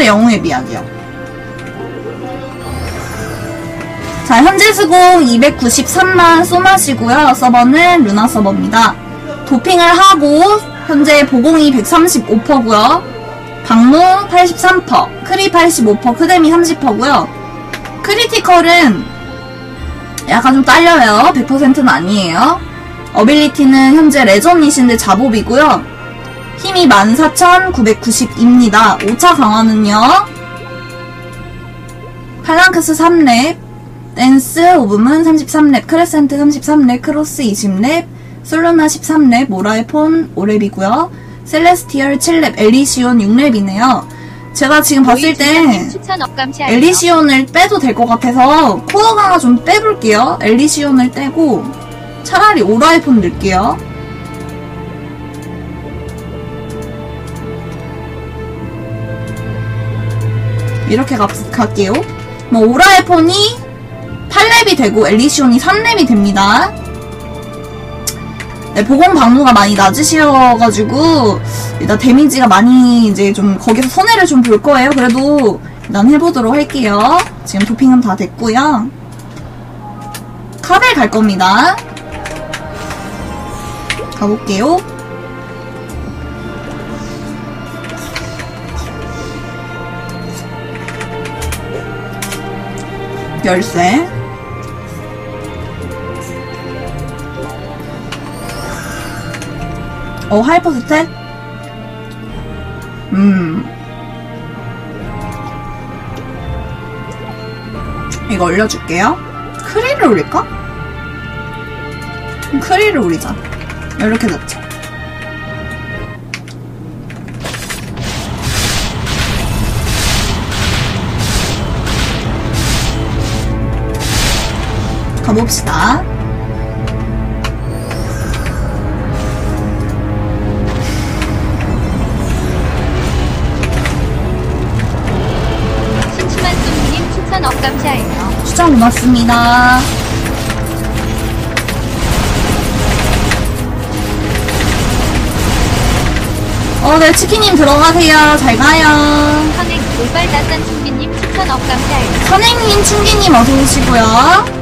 전설의 영웅의 미학이요. 자, 현재 수공 293만 소맛이고요. 서버는 루나 서버입니다. 도핑을 하고 현재 보공이 135%고요. 방무 83%, 크리 85%, 크데미 30%고요. 크리티컬은 약간 좀 딸려요. 100%는 아니에요. 어빌리티는 현재 레전이신데 자봅이고요. 힘이 14,990입니다. 5차 강화는요. 팔랑크스 3렙, 댄스, 오브문 33렙, 크레센트 33렙, 크로스 20렙, 솔로나 13렙, 모라이폰 5렙이고요. 셀레스티얼 7렙, 엘리시온 6렙이네요. 제가 지금 봤을 때 엘리시온을 빼도 될 것 같아서 코어 강화 좀 빼볼게요. 엘리시온을 떼고 차라리 오라이폰 넣을게요. 이렇게 가, 갈게요. 뭐 오라이폰이 8렙이 되고 엘리시온이 3렙이 됩니다. 네, 보건 방무가 많이 낮으셔가지고 일단 데미지가 많이 이제 좀 거기서 손해를 좀 볼 거예요. 그래도 일단 해보도록 할게요. 지금 도핑은 다 됐고요. 카벨 갈 겁니다. 가볼게요. 열쇠. 어, 하이퍼 스탯? 음. 이거 올려줄게요. 크리를 올릴까? 크리를 올리자. 이렇게 넣자. 가봅시다. 심심한 쏘님 추천 업감시하여 추천 고맙습니다. 어, 네, 치킨님 들어가세요. 잘 가요. 선행 돌발다산 충기님 추천 업감시하여 선행님, 충기님 어서 오시고요.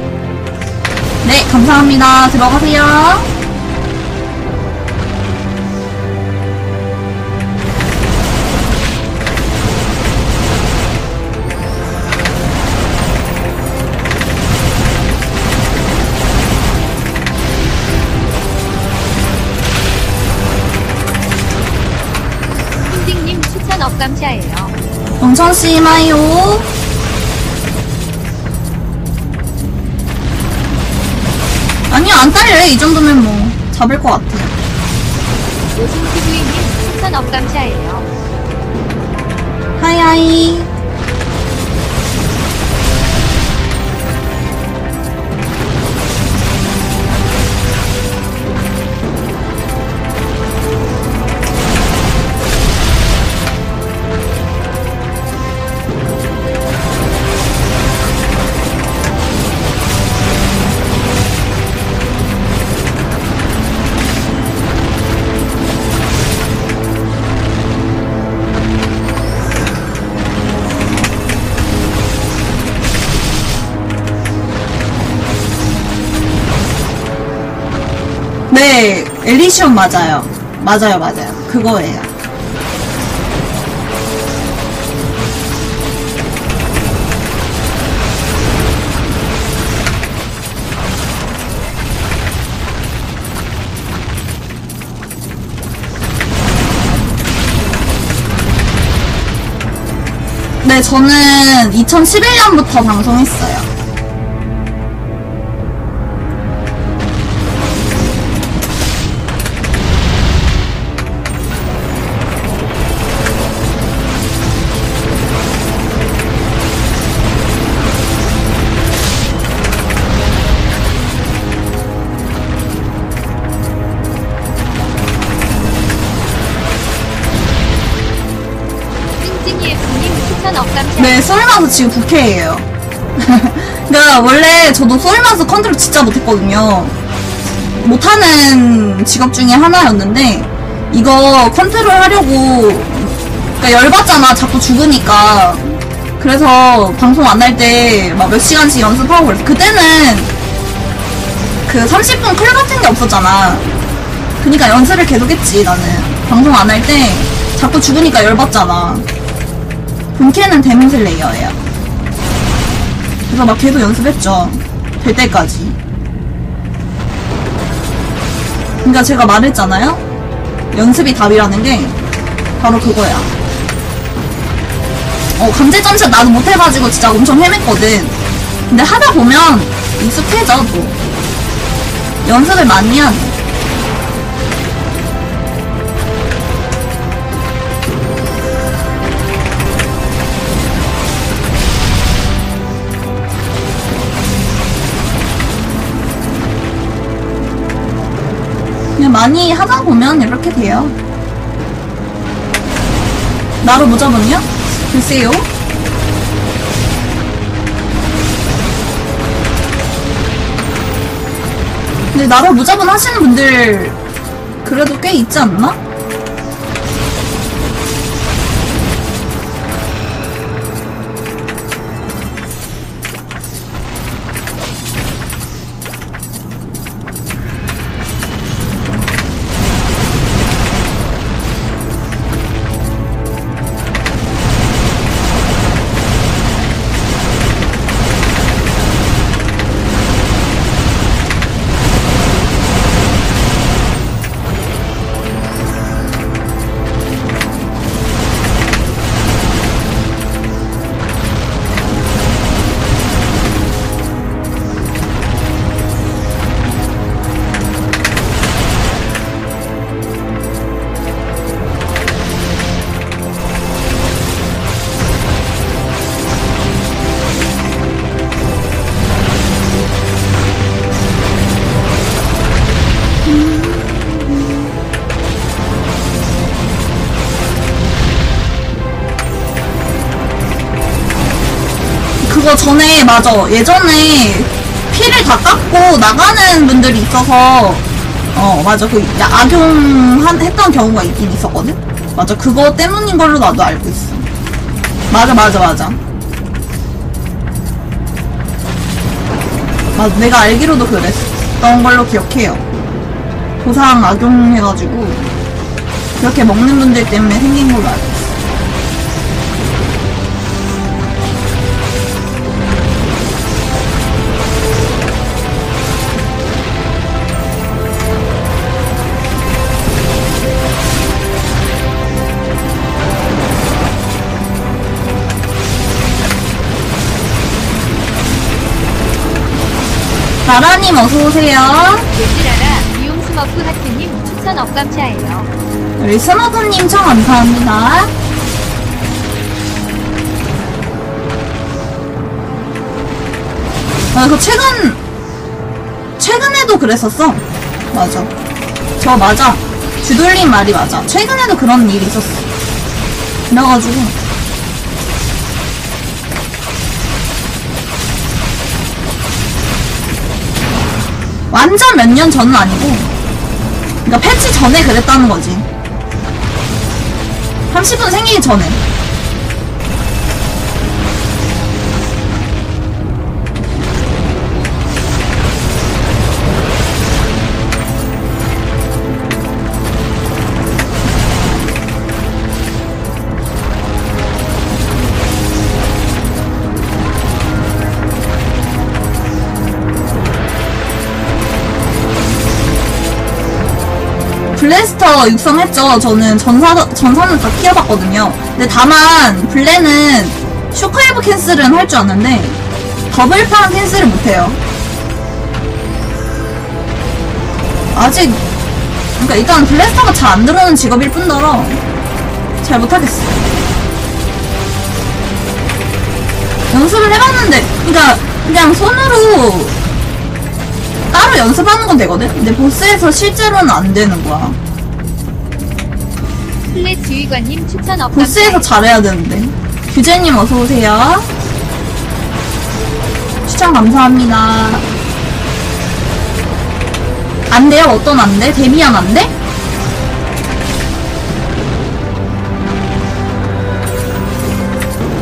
네, 감사합니다. 들어가세요. 추천 업감시하여 영천씨 마요. 아니요, 안 딸려요. 이 정도면 뭐, 잡을 것 같아요. 오승TV님 추천 업감시하여 하이하이. 네, 엘리시온 맞아요. 맞아요, 맞아요. 그거예요. 네, 저는 2011년부터 방송했어요. 네, 솔마스 지금 국회예요. 그러니까 원래 저도 솔마스 컨트롤 진짜 못했거든요. 못하는 직업 중에 하나였는데 이거 컨트롤 하려고 그러니까 열받잖아. 자꾸 죽으니까. 그래서 방송 안할때막 몇 시간씩 연습하고 그랬어. 그때는 그 30분 클 같은 게 없었잖아. 그니까 연습을 계속 했지, 나는. 방송 안 할 때 자꾸 죽으니까 열받잖아. 본캐는 데몬슬레이어예요. 그래서 막 계속 연습했죠. 될 때까지. 그러니까 제가 말했잖아요. 연습이 답이라는 게 바로 그거야. 어, 강제 점샷 나도 못해가지고 진짜 엄청 헤맸거든. 근데 하다 보면 익숙해져, 또. 연습을 많이 해야 많이 하다 보면 이렇게 돼요. 나로 무자본이요? 글쎄요. 근데 나로 무자본 하시는 분들 그래도 꽤 있지 않나? 그거 전에 맞아. 예전에 피를 다 깎고 나가는 분들이 있어서 어 맞아. 그 야- 악용 한, 했던 경우가 있긴 있었거든? 맞아. 그거 때문인 걸로 나도 알고 있어. 맞아 맞아 맞아. 맞아. 내가 알기로도 그랬던 걸로 기억해요. 보상 악용해가지고 그렇게 먹는 분들 때문에 생긴 걸로 알고 나라님 어서오세요 예지라라 이용 스머프 하트님 추천. 우리 청 감사합니다. 아, 그 최근, 최근에도 그랬었어. 맞아. 저 맞아. 주돌림 말이 맞아. 최근에도 그런 일이 있었어. 그래가지고. 완전 몇 년 전은 아니고, 그러니까 패치 전에 그랬다는 거지. 30분 생기기 전에. 블래스터 육성했죠. 저는 전사, 전사는 다 키워봤거든요. 근데 다만, 블레는 쇼크웨이브 캔슬은 할 줄 아는데, 더블판 캔슬을 못해요. 아직, 그러니까 일단 블래스터가 잘 안 들어오는 직업일 뿐더러, 잘 못하겠어. 연습을 해봤는데, 그러니까 그냥 손으로 따로 연습하는 건 되거든? 근데 보스에서 실제로는 안 되는 거야. 플랫 지휘관님 추천 보스에서 업감차예요. 잘해야 되는데. 규재님 어서오세요. 추천 감사합니다. 안 돼요? 어떤 안 돼? 데미안 안 돼?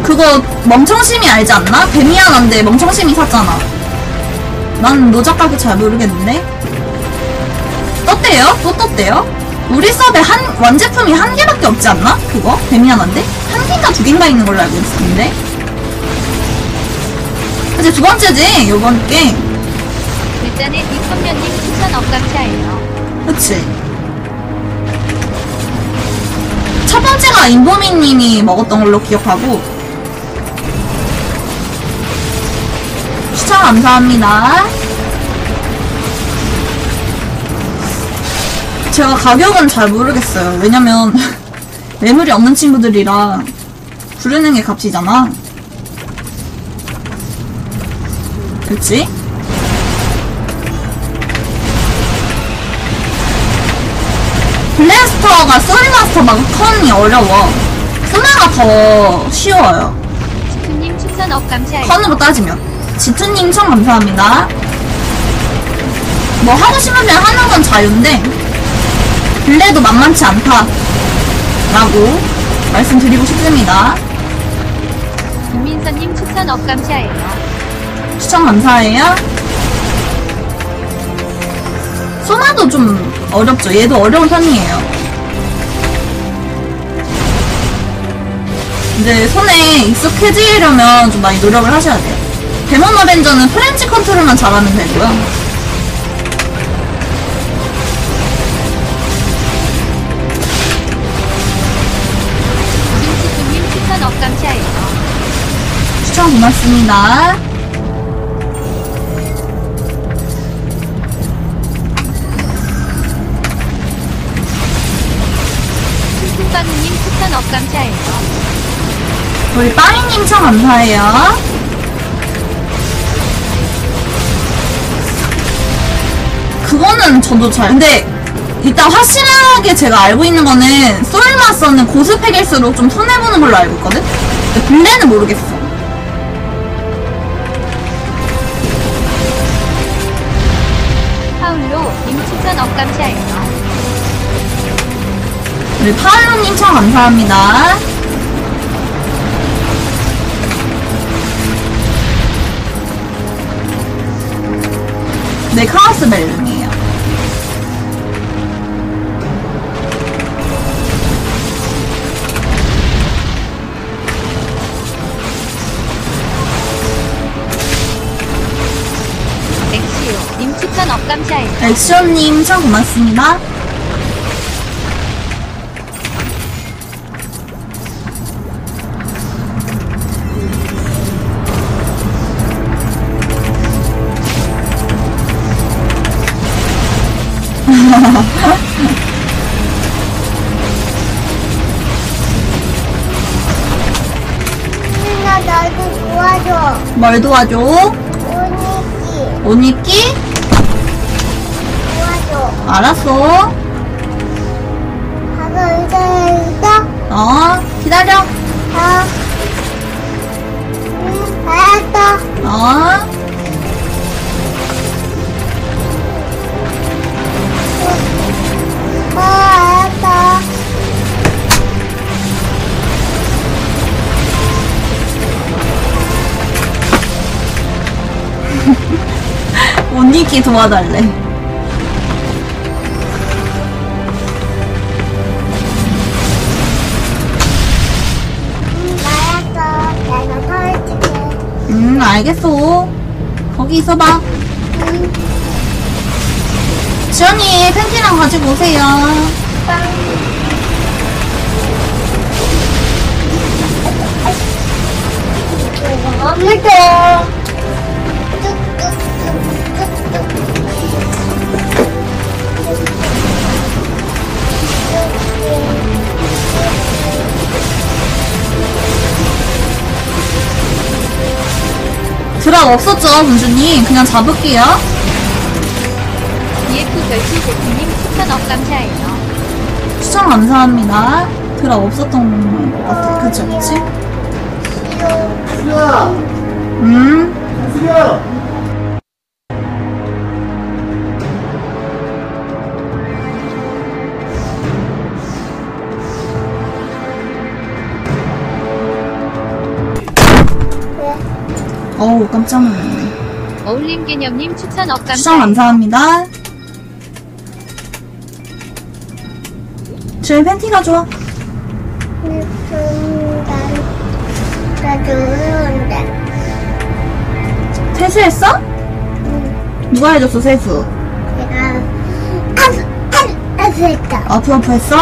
그거 멍청심이 알지 않나? 데미안한데 멍청심이 샀잖아. 난 노작가게 잘 모르겠는데. 떴대요? 또 떴대요? 우리 서버에 한, 완제품이 한 개밖에 없지 않나? 그거? 데미안한데? 한 개인가 두 개인가 있는 걸로 알고 있었는데. 이제 두 번째지, 요번 게임. 일단은 이선면님 추천 업감사예요. 그치? 첫 번째가 인보미님이 먹었던 걸로 기억하고 추천 감사합니다. 제가 가격은 잘 모르겠어요. 왜냐면 매물이 없는 친구들이라 부르는 게 값이잖아. 그치? 블래스터가 소리마스터 마컨이 어려워. 소나가 더 쉬워요. 지투님 추천 업 감사예요. 컨으로 따지면. 지투님 청 감사합니다. 뭐 하고 싶으면 하는 건 자유인데, 블레도 만만치 않다. 라고 말씀드리고 싶습니다. 김민선님 추천 업감사예요. 추천 감사해요. 소나도 좀 어렵죠. 얘도 어려운 편이에요. 이제 손에 익숙해지려면 좀 많이 노력을 하셔야 돼요. 데몬 어벤져는 프렌치 컨트롤만 잘하면 되고요. 고맙습니다. 쿵쿵빵님 추천 업 감사예요. 우리 빠이님 참 감사해요. 그거는 저도 잘, 근데 일단 확실하게 제가 알고 있는 거는 솔마서는 고스펙일수록 좀 손해보는 걸로 알고 있거든? 근데 블레는 모르겠어. 감사예요. 우리 파울로님 참 감사합니다. 네, 카오스 멜름이 액션님 참 고맙습니다. 누나 나도 도와줘. 뭘 도와줘? 언니기 옷 입기? 알았어. 봐봐 의자에 의자. 어, 기다려. 어. 응, 알았어. 어. 어, 알았어. 입기 도와달래. 알겠어. 거기 있어봐. 응, 지연이 팬티랑 가지고 오세요. 빵. 드랍 없었죠, 군주님. 그냥 잡을게요. EF 별치 제트님 추천 업 감사예요. 추천 감사합니다. 드랍 없었던 것 같아. 그치, 그치? 수야! 음, 수야! 어우, 깜짝 놀랐네. 어울림 개념님 추천 억 추천. 감사합니다. 제 팬티가 좋아. 나 좋은데. 세수했어? 누가 해줬어, 세수? 내가 아프, 아프, 아프했다. 아프 아프 했어?